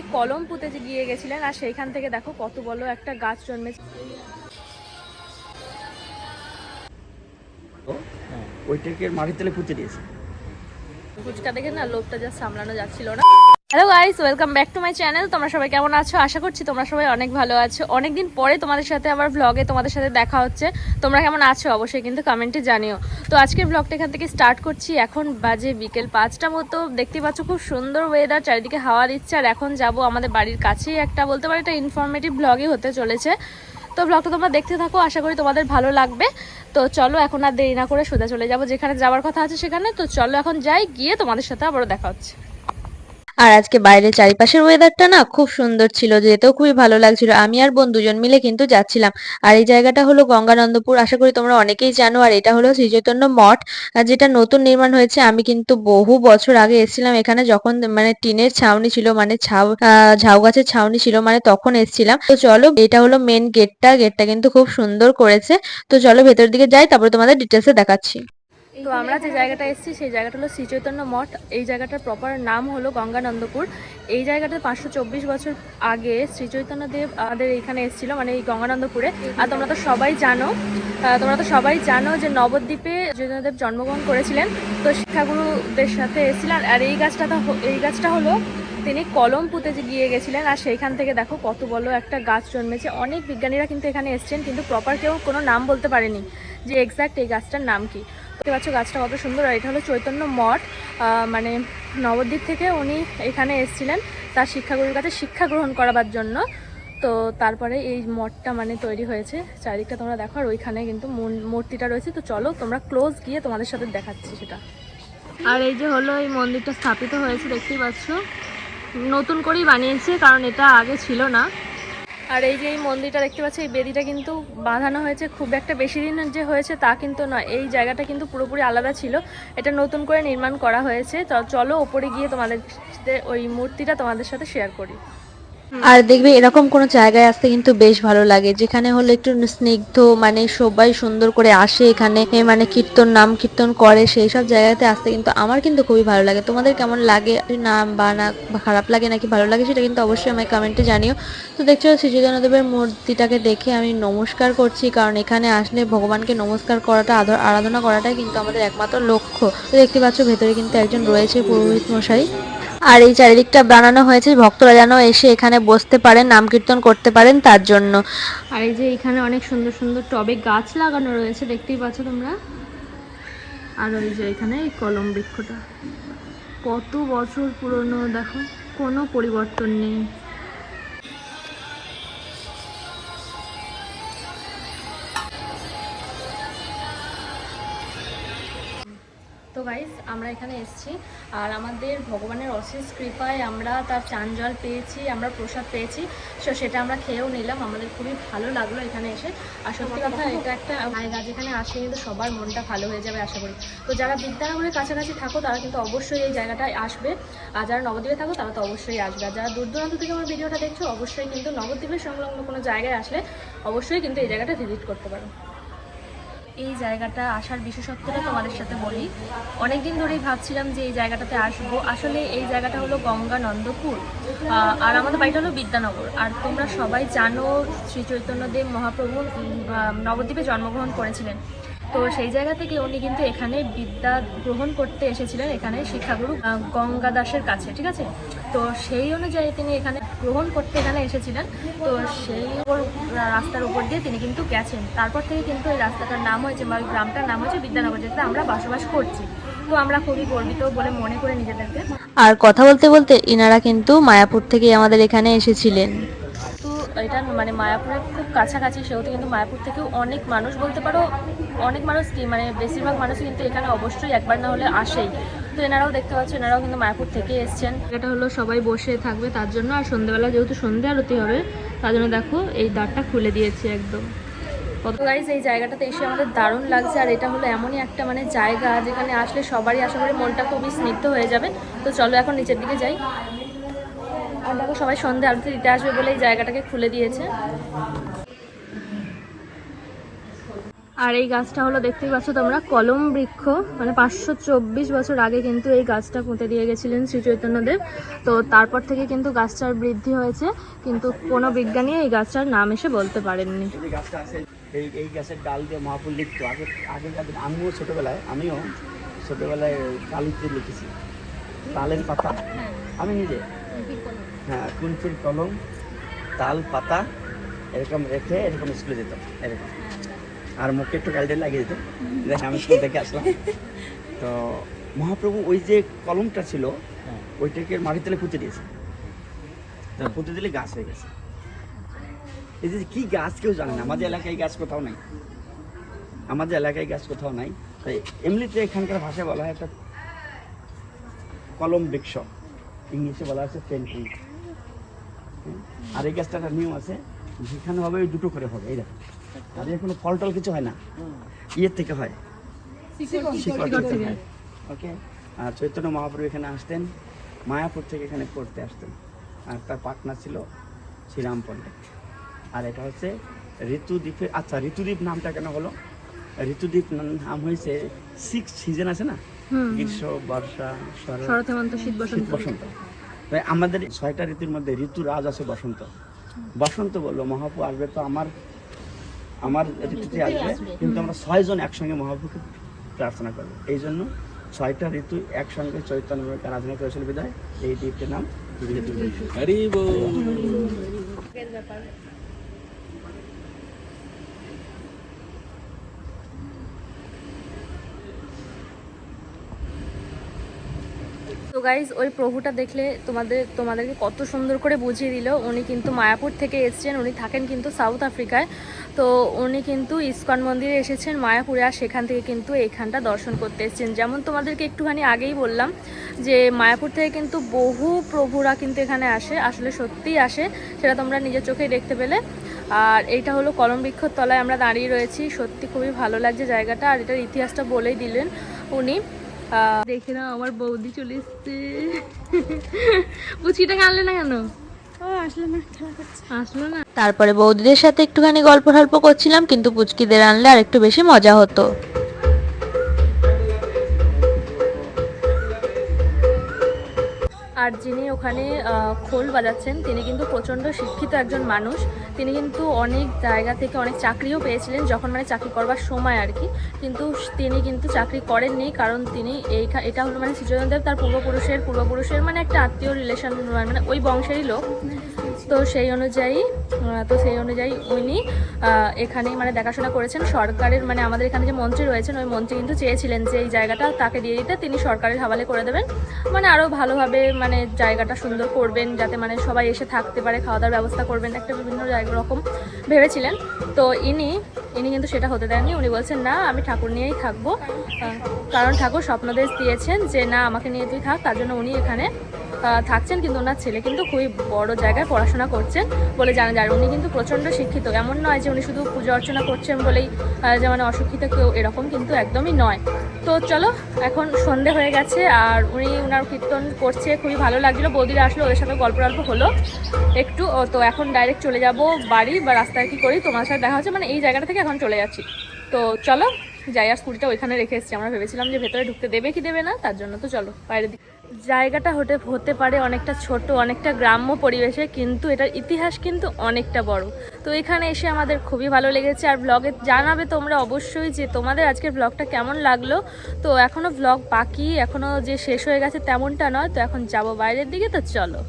তিনি কলম পুঁতে যে গিয়ে গেছিলেন আর সেইখান থেকে দেখো কত বড় একটা গাছ জন্মেছে। হ্যাঁ, ওইটাকে মাটির তেলে পুঁতে দিয়েছে। ফুচকা দেখে না লোভটা যা সামলানো যাচ্ছিল না। Hello guys welcome back to my channel তোমরা সবাই কেমন আছো? আশা করছি তোমরা সবাই অনেক ভালো আছো। অনেকদিন পরে তোমাদের সাথে আবার ব্লগে তোমাদের সাথে দেখা হচ্ছে। তোমরা কেমন আছো? অবশ্যই কিন্তু কমেন্টে জানিও। তো আজকের ব্লগটা এখান থেকে স্টার্ট করছি। এখন বাজে বিকেল পাঁচটা মতো। দেখতে পাচ্ছ খুব সুন্দর ওয়েদার চারিদিকে হাওয়া দিচ্ছে। আর এখন যাব আমাদের বাড়ির কাছেই একটা, বলতে পারি একটা ইনফরমেটিভ ব্লগই হতে চলেছে। তো ব্লগটা তোমরা দেখতে থাকো। আশা করি তোমাদের ভালো লাগবে। তো চলো এখন আর দেরি না করে সোজা চলে যাব। যেখানে যাওয়ার কথা আছে সেখানে। তো চলো এখন যাই, গিয়ে তোমাদের সাথে আবারও দেখা হচ্ছে। আর আজকে বাইরের চারিপাশের ওয়েদারটা না খুব সুন্দর ছিল, যেতেও খুবই ভালো লাগছিল। আমি আর বোন দুজন মিলে কিন্তু যাচ্ছিলাম। আর এই জায়গাটা হলো গঙ্গানন্দপুর, আশা করি তোমরা অনেকেই জানো। আর এটা হলো শ্রীচৈতন্য মঠ, আর যেটা নতুন নির্মাণ হয়েছে, আমি কিন্তু বহু বছর আগে এসেছিলাম এখানে, যখন মানে টিনের ছাউনি ছিল মানে ছাউ ঝাউ গাছের ছাউনি ছিল মানে তখন এসেছিলাম। তো চলো, এটা হলো মেন গেটটা গেটটা কিন্তু খুব সুন্দর করেছে। তো চলো ভেতর দিকে যাই, তারপরে তোমাদের ডিটেলসে দেখাচ্ছি। তো আমরা যে জায়গাটা এসেছি, সেই জায়গাটা হলো শ্রীচৈতন্য মঠ। এই জায়গাটার প্রপার নাম হলো গঙ্গানন্দপুর। এই জায়গাটা পাঁচশো চব্বিশ বছর আগে শ্রীচৈতন্য দেব আমাদের এখানে এসেছিল মানে এই গঙ্গানন্দপুরে। আর তোমরা তো সবাই জানো তোমরা তো সবাই জানো যে নবদ্বীপে চৈতন্যদেব জন্মগ্রহণ করেছিলেন। তো শিক্ষাগুরুদের সাথে এসেছিলেন। আর এই গাছটা এই গাছটা হলো তিনি কলম পুঁতে যে গিয়ে গেছিলেন। আর সেইখান থেকে দেখো কত বড় একটা গাছ জন্মেছে। অনেক বিজ্ঞানীরা কিন্তু এখানে এসেছেন, কিন্তু প্রপার কেউ কোনো নাম বলতে পারেনি যে এক্স্যাক্ট এই গাছটার নাম কি। দেখতে পাচ্ছ গাছটা কত সুন্দর। আর এটা হলো চৈতন্য মঠ। মানে নবদ্বীপ থেকে উনি এখানে এসেছিলেন তার শিক্ষাগুরুর কাছে শিক্ষা গ্রহণ করাবার জন্য। তো তারপরে এই মঠটা মানে তৈরি হয়েছে। চারিদিকটা তোমরা দেখো, আর ওইখানে কিন্তু মূর্তিটা রয়েছে। তো চলো তোমরা ক্লোজ গিয়ে তোমাদের সাথে দেখাচ্ছি সেটা। আর এই যে হলো, এই মন্দিরটা স্থাপিত হয়েছে, দেখতেই পাচ্ছ। নতুন করেই বানিয়েছে, কারণ এটা আগে ছিল না। আর এই যে এই মন্দিরটা দেখতে পাচ্ছি, এই বেদিটা কিন্তু বাঁধানো হয়েছে খুব একটা বেশি দিন যে হয়েছে তা কিন্তু নয়। এই জায়গাটা কিন্তু পুরোপুরি আলাদা ছিল। এটা নতুন করে নির্মাণ করা হয়েছে। তো চলো ওপরে গিয়ে তোমাদের ওই মূর্তিটা তোমাদের সাথে শেয়ার করি। আর দেখবে এরকম কোনো জায়গায় আসতে কিন্তু বেশ ভালো লাগে। যেখানে হলো একটু স্নিগ্ধ মানে সবাই সুন্দর করে আসে এখানে মানে কীর্তন, নাম কীর্তন করে, সেই সব জায়গাতে আসতে কিন্তু আমার কিন্তু খুবই ভালো লাগে। তোমাদের কেমন লাগে? না বা না খারাপ লাগে নাকি ভালো লাগে সেটা কিন্তু অবশ্যই আমায় কমেন্টে জানিও। তো দেখছ শ্রীচৈতন্যদেবের মূর্তিটাকে দেখে আমি নমস্কার করছি, কারণ এখানে আসলে ভগবানকে নমস্কার করাটা আরাধনা করাটাই কিন্তু আমাদের একমাত্র লক্ষ্য। তো দেখতে পাচ্ছ, ভেতরে কিন্তু একজন রয়েছে পুরোহিত মশাই। আর এই চারিদিকটা বানানো হয়েছে, ভক্তরা যেন এসে এখানে বসতে পারেন, নাম কীর্তন করতে পারেন তার জন্য। আর এই যে এখানে অনেক সুন্দর সুন্দর টবে গাছ লাগানো রয়েছে, দেখতেই পাচ্ছ তোমরা? আর ওই যে এখানে এই কলম বৃক্ষটা। কত বছর পুরনো, দেখো, কোনো পরিবর্তন নেই। তো গাইস আমরা এখানে এসেছি। আর আমাদের ভগবানের অশেষ কৃপায় আমরা তার চান জল পেয়েছি, আমরা প্রসাদ পেয়েছি। সো সেটা আমরা খেয়েও নিলাম। আমাদের খুবই ভালো লাগল এখানে এসে। আর সত্যি কথা, এটা একটা জায়গা যেখানে আসলে কিন্তু সবার মনটা ভালো হয়ে যাবে, আশা করি। তো যারা বিদ্যানগরের কাছাকাছি থাকো, তারা কিন্তু অবশ্যই এই জায়গাটায় আসবে। আর যারা নবদ্বীপে থাকো, তারা তো অবশ্যই আসবে। আর যারা দূর দূরান্ত থেকে আমার ভিডিওটা দেখছ, অবশ্যই কিন্তু নবদ্বীপের সংলগ্ন কোনো জায়গায় আসলে অবশ্যই কিন্তু এই জায়গাটা ভিজিট করতে পারো। এই জায়গাটা আসার বিশেষত্বটা তোমাদের সাথে বলি। অনেক দিন ধরেই ভাবছিলাম যে এই জায়গাটাতে আসব। আসলে এই জায়গাটা হলো গঙ্গানন্দপুর আহ, আর আমাদের বাড়িটা হলো বিদ্যানগর। আর তোমরা সবাই জানো শ্রী চৈতন্যদেব মহাপ্রভু নবদ্বীপে জন্মগ্রহণ করেছিলেন। তো সেই জায়গা থেকে উনি কিন্তু এখানে বিদ্যা গ্রহণ করতে এসেছিলেন এখানে শিক্ষাগুরু গঙ্গা দাসের কাছে ঠিক আছে? তো সেই অনুযায়ী তিনি এখানে গ্রহণ করতে এখানে এসেছিলেন। তো সেই রাস্তার উপর দিয়ে তিনি কিন্তু গেছেন। তারপর থেকে কিন্তু এই রাস্তাটার নাম হয়েছে বা ওই গ্রামটার নাম হয়েছে বিদ্যানগর যেটাতে আমরা বসবাস করছি। তো আমরা খুবই গর্বিত বলে মনে করে নিজেদেরকে। আর কথা বলতে বলতে ইনারা কিন্তু মায়াপুর থেকে আমাদের এখানে এসেছিলেন। তো এটা মানে মায়াপুরের খুব কাছাকাছি সেহেতু কিন্তু মায়াপুর থেকেও অনেক মানুষ বলতে পারো অনেক মানুষ কি মানে বেশিরভাগ মানুষ কিন্তু এখানে অবশ্যই একবার না হলে আসেই। তো এনারাও দেখতে পাচ্ছ এনারাও কিন্তু মায়াপুর থেকে এসছেন। এটা হলো সবাই বসে থাকবে তার জন্য, আর সন্ধ্যেবেলা যেহেতু সন্ধ্যে আরতি হবে, তার জন্য দেখো এই দ্বারটা খুলে দিয়েছে একদম। কত গাইজ এই জায়গাটাতে এসে আমাদের দারুণ লাগছে, আর এটা হলো এমনই একটা মানে জায়গা যেখানে আসলে সবারই আশা করি মনটা খুবই স্নিগ্ধ হয়ে যাবে। তো চলো এখন নিচের দিকে যাই। আর দেখো সবাই সন্ধ্যে আরতি দিতে আসবে বলে এই জায়গাটাকে খুলে দিয়েছে। আর এই গাছটা হলো দেখতেই পাচ্ছ তোমরা কলম বৃক্ষ। মানে পাঁচশো চব্বিশ বছর আগে কিন্তু এই গাছটা পুঁতে দিয়ে গেছিলেন শ্রী চৈতন্যদেব। তো তারপর থেকে কিন্তু গাছটার বৃদ্ধি হয়েছে, কিন্তু কোনো বিজ্ঞানী এই গাছটার নাম এসে বলতে পারেননি। এই এই গাছের ডাল দিয়ে মহাপুর লিখতো। আগে দিন আমিও ছোটোবেলায় আমিও ছোটোবেলায় কালিতে লিখেছি। তালের পাতা। আমি নিজে। হ্যাঁ কুঞ্চির কলম, তাল পাতা, এরকম রেখে এরকম স্কুলে যেতাম, এরকম। আর মুখে একটু গাড়িটা লাগিয়ে দিত। দেখে আমি স্কুল থেকে আসলাম। তো মহাপ্রভু ওই যে কলমটা ছিল ওইটাকে মাটির তলে পুঁতে দিয়েছে। তো পুঁতে দিলে গাছ হয়ে গেছে। এই যে কি গাছ কেউ জানে না? আমাদের এলাকায় গাছ কোথাও নাই। আমাদের এলাকায় গাছ কোথাও নাই। তাই এমনিতে এখানকার ভাষায় বলা হয় একটা কলম বৃক্ষ। ইংলিশে বলা হচ্ছে পেন্টিং আর এই গাছটা একটা নিয়ম আছে যেখানে হবে ওই দুটো করে হবে এই দেখো। আর কোনো ফল টল কিছু হয় না? ইয়ের থেকে হয়। ওকে আর চৈতন্য মহাপ্রভু এখানে আসতেন মায়াপুর থেকে এখানে পড়তে আসতেন। আর তার পাটনা ছিল শ্রীরাম পণ্ডিত। আর এটা হচ্ছে ঋতুদ্বীপের আচ্ছা ঋতুদ্বীপ নামটা কেন হলো? ঋতুদ্বীপ নাম হয়েছে সিক্স সিজন আছে না? গ্রীষ্ম বর্ষা শরৎ হেমন্ত শীত বসন্ত। আমাদের ছয়টা ঋতুর মধ্যে ঋতু রাজ আছে বসন্ত। বসন্ত বলল মহাপু আসবে তো আমার আমার ঋতুতে আসবে কিন্তু আমরা ছয়জন একসঙ্গে মহাপুকে প্রার্থনা করব। এই জন্য ছয়টা ঋতু একসঙ্গে চৈতন্য আরাধনা করেছিল বিদায়। এই দ্বীপটির নাম ঋতু গাইজ ওই প্রভুটা দেখলে তোমাদের, তোমাদেরকে কত সুন্দর করে বুঝিয়ে দিল। উনি কিন্তু মায়াপুর থেকে এসেছেন, উনি থাকেন কিন্তু সাউথ আফ্রিকায় তো উনি কিন্তু ইস্কন মন্দিরে এসেছেন, মায়াপুরে, আর সেখান থেকে কিন্তু এইখানটা দর্শন করতে এসেছেন। যেমন তোমাদেরকে একটুখানি আগেই বললাম যে মায়াপুর থেকে কিন্তু বহু প্রভুরা কিন্তু এখানে আসে, আসলে সত্যিই আসে, সেটা তোমরা নিজের চোখেই দেখতে পেলে। আর এইটা হলো কলম বৃক্ষর তলায় আমরা দাঁড়িয়ে রয়েছি, সত্যি খুবই ভালো লাগছে জায়গাটা, আর এটার ইতিহাসটা বলেই দিলেন উনি। দেখে না আমার বৌদি চলে এসছে। পুচকিটাকে কানলে না কেন? আসলো না তারপরে বৌদিদের সাথে একটুখানি গল্প টল্প করছিলাম কিন্তু পুচকিদের আনলে আর একটু বেশি মজা হতো। আর যিনি ওখানে খোল বাজাচ্ছেন, তিনি কিন্তু প্রচণ্ড শিক্ষিত একজন মানুষ। তিনি কিন্তু অনেক জায়গা থেকে অনেক চাকরিও পেয়েছিলেন যখন মানে চাকরি করবার সময় আর কি। কিন্তু তিনি কিন্তু চাকরি করেননি কারণ তিনি এই এটা হলো মানে শ্রীচন্দ্রদেব তার পূর্বপুরুষের পূর্বপুরুষের মানে একটা আত্মীয় রিলেশন মানে ওই বংশেরই লোক। তো সেই অনুযায়ী তো সেই অনুযায়ী উনি এখানেই মানে দেখাশোনা করেছেন। সরকারের মানে আমাদের এখানে যে মন্ত্রী রয়েছেন, ওই মন্ত্রী কিন্তু চেয়েছিলেন যে এই জায়গাটা তাকে দিয়ে দিতে। তিনি সরকারের হাওয়ালে করে দেবেন। মানে আরও ভালোভাবে মানে জায়গাটা সুন্দর করবেন যাতে মানে সবাই এসে থাকতে পারে খাওয়া দাওয়ার ব্যবস্থা করবেন একটা বিভিন্ন জায়গা রকম ভেবেছিলেন। তো ইনি ইনি কিন্তু সেটা হতে দেননি। উনি বলছেন না আমি ঠাকুর নিয়েই থাকব। কারণ ঠাকুর স্বপ্নদেশ দিয়েছেন যে না আমাকে নিয়ে তুই থাক। তার জন্য উনি এখানে থাকছেন। কিন্তু ওনার ছেলে কিন্তু খুবই বড় জায়গায় পড়াশোনা করছেন বলে জানা যায়। উনি কিন্তু প্রচণ্ড শিক্ষিত। এমন নয় যে উনি শুধু পুজো অর্চনা করছেন বলেই আহ, যে মানে অশিক্ষিত কেউ এরকম কিন্তু একদমই নয়। তো চলো এখন সন্ধে হয়ে গেছে আর উনি ওনার কীর্তন করছে খুবই ভালো লাগছিল, বৌদিরা আসলে ওদের সাথে গল্প টল্প হলো একটু। তো এখন ডাইরেক্ট চলে যাব বাড়ি বা রাস্তায় কি করি, তোমার সাথে দেখা হচ্ছে। মানে এই জায়গাটা থেকে এখন চলে যাচ্ছি। তো চলো, যাই আর স্কুটিটা ওইখানে রেখে এসেছি। আমরা ভেবেছিলাম যে ভেতরে ঢুকতে দেবে কি দেবে না, তার জন্য তো চলো বাইরে দিকে। জায়গাটা হতে হতে পারে অনেকটা ছোট অনেকটা গ্রাম্য পরিবেশে কিন্তু এটার ইতিহাস কিন্তু অনেকটা বড়। তো এখানে এসে আমাদের খুবই ভালো লেগেছে। আর ব্লগে জানাবে তোমরা অবশ্যই যে তোমাদের আজকের ব্লগটা কেমন লাগল। তো এখনও ব্লগ বাকি এখনও যে শেষ হয়ে গেছে তেমনটা নয় তো এখন যাব বাইরের দিকে তো চলো।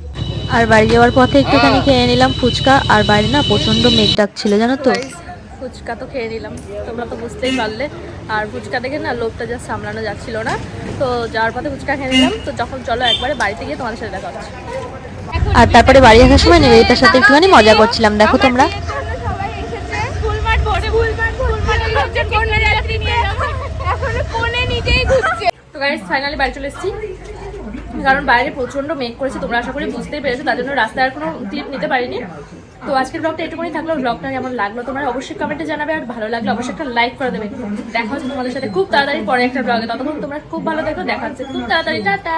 আর বাড়ি যাওয়ার পথে একটুখানি খেয়ে নিলাম ফুচকা আর বাইরে না প্রচণ্ড মেঘ ডাকছিল জানো তো। ফুচকা তো খেয়ে নিলাম তোমরা তো বুঝতেই পারলে। আর ফুচকা দেখে না লোভটা যা সামলানো যাচ্ছিল না। তো যাওয়ার পথে ফুচকা খেয়ে নিলাম। তো যখন চলো একবারে বাড়িতে গিয়ে তোমাদের সাথে দেখা হচ্ছে। আর তারপরে বাড়ি আসার সময় নিবেদিতার সাথে একটুখানি মজা করছিলাম দেখো তোমরা। তো গাইস ফাইনালি বাড়ি চলে এসেছি। কারণ বাইরে প্রচণ্ড মেঘ করেছে তোমরা আশা করি বুঝতেই পেরেছ তার জন্য রাস্তায় আর কোনো ক্লিপ নিতে পারিনি। তো আজকের ব্লগটা এটুকুনি থাকল। ব্লগটা কেমন লাগল তোমার অবশ্যই কমেন্টে জানাবে আর ভালো লাগলে অবশ্যই একটা লাইক করে দেবে। দেখা হচ্ছে তোমাদের সাথে খুব তাড়াতাড়ি পরে একটা ব্লগে ততক্ষণ তোমরা খুব ভালো দেখো দেখা হচ্ছে খুব তাড়াতাড়ি। টাটা!